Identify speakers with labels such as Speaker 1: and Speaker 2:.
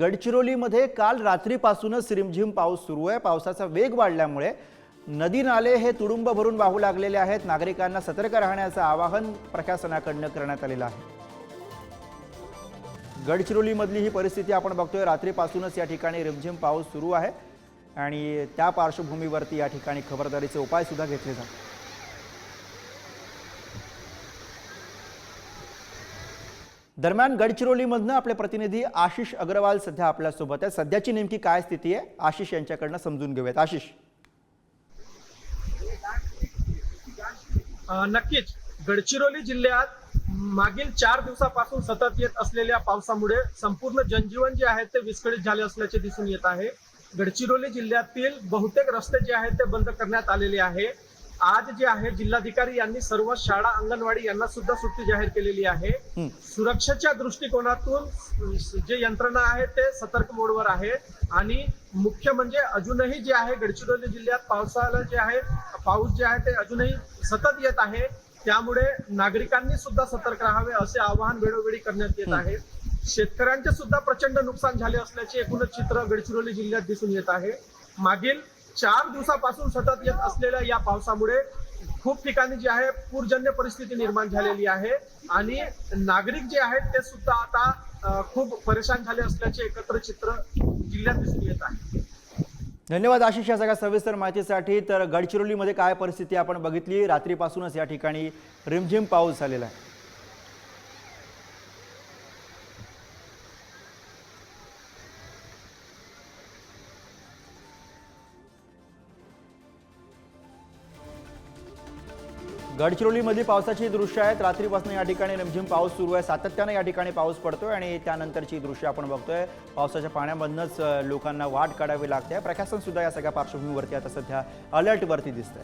Speaker 1: गडचिरोलीमध्ये काल रात्रीपासूनच रिमझिम पाऊस सुरू आहे. पावसाचा वेग वाढल्यामुळे नदी नाले हे तुडुंब भरून वाहू लागलेले आहेत. नागरिकांना सतर्क राहण्याचं आवाहन प्रशासनाकडनं करण्यात आलेलं आहे. गडचिरोलीमधली ही परिस्थिती आपण बघतोय. रात्रीपासूनच या ठिकाणी रिमझिम पाऊस सुरू आहे आणि त्या पार्श्वभूमीवरती या ठिकाणी खबरदारीचे उपाय सुद्धा घेतले जातात. दरम्यान गडचिरोलीमधनं आपले प्रतिनिधी आशिष अग्रवाल सध्या आपल्यासोबत आहे सध्याची नेमकी काय स्थिती आहे? आशिष यांच्याकडनं समजून घेऊयात. आशिष.
Speaker 2: नक्कीच. गडचिरोली जिल्ह्यात मागील चार दिवसापासून सतत येत असलेल्या पावसामुळे संपूर्ण जनजीवन जे आहे ते विस्कळीत झाले असल्याचे दिसून येत आहे. गडचिरोली जिल्ह्यातील बहुतेक रस्ते जे आहेत ते बंद करण्यात आलेले आहे. आज जे आहे जिल्हाधिकारी यांनी सर्व शाळा अंगणवाडी यांना सुद्धा सुट्टी जाहीर केलेली आहे. सुरक्षेच्या दृष्टिकोनातून जे यंत्रणा आहे ते सतर्क मोडवर आहे. आणि मुख्य म्हणजे अजूनही जे आहे गडचिरोली जिल्ह्यात पावसाला जे आहे पाऊस जे आहे ते अजूनही सतत येत आहे. त्यामुळे नागरिकांनी सुद्धा सतर्क राहावे असे आवाहन वेळोवेळी करण्यात येत आहे. शेतकऱ्यांचे सुद्धा प्रचंड नुकसान झाले असल्याचे एकूणच चित्र गडचिरोली जिल्ह्यात दिसून येत आहे. मागील चार दिवसापासून सतत येत असलेल्या या पावसामुळे खूप ठिकाणी जे आहे पूरजन्य परिस्थिती निर्माण झालेली आहे. आणि नागरिक जे आहेत ते सुद्धा आता खूप परेशान झाले असल्याचे एकत्र चित्र जिल्ह्यात दिसून येत आहे.
Speaker 1: धन्यवाद आशिष या सगळ्या सविस्तर माहितीसाठी. तर गडचिरोलीमध्ये काय परिस्थिती आपण बघितली? रात्रीपासूनच या ठिकाणी रिमझिम पाऊस झालेला आहे. गडचिरोलीमध्ये पावसाची दृश्य आहेत. रात्रीपासून या ठिकाणी रिमझिम पाऊस सुरू आहे. सातत्यानं या ठिकाणी पाऊस पडतोय आणि त्यानंतरची दृश्य आपण बघतोय. पावसाच्या पाण्यामधनंच लोकांना वाट काढावी लागते. प्रशासन सुद्धा या सगळ्या पार्श्वभूमीवरती आता सध्या अलर्टवरती दिसतंय.